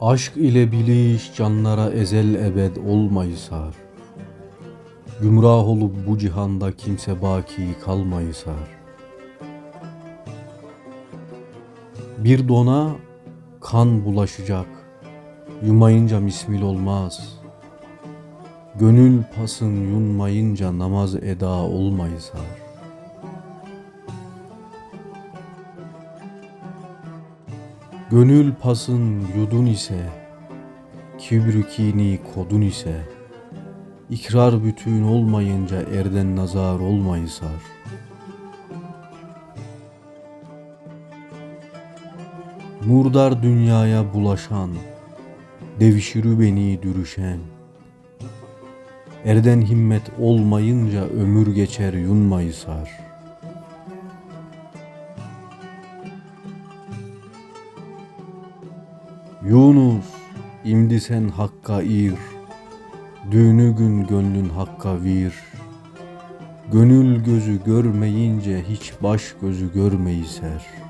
Aşk ile biliş canlara ezel ebed olmayı sar. Gümrah olup bu cihanda kimse baki kalmayı sar. Bir dona kan bulaşacak, yumayınca mismil olmaz. Gönül pasın yunmayınca namaz eda olmayı sar. Gönül pasın yudun ise, kibrikini kodun ise, ikrar bütün olmayınca erden nazar olmayı sar. Murdar dünyaya bulaşan, devşirü beni dürüşen, erden himmet olmayınca ömür geçer yunmayı sar.'' Yunus, imdi sen hakka ir, Düğünü gün gönlün hakka vir. Gönül gözü görmeyince hiç baş gözü görmeyi ser.''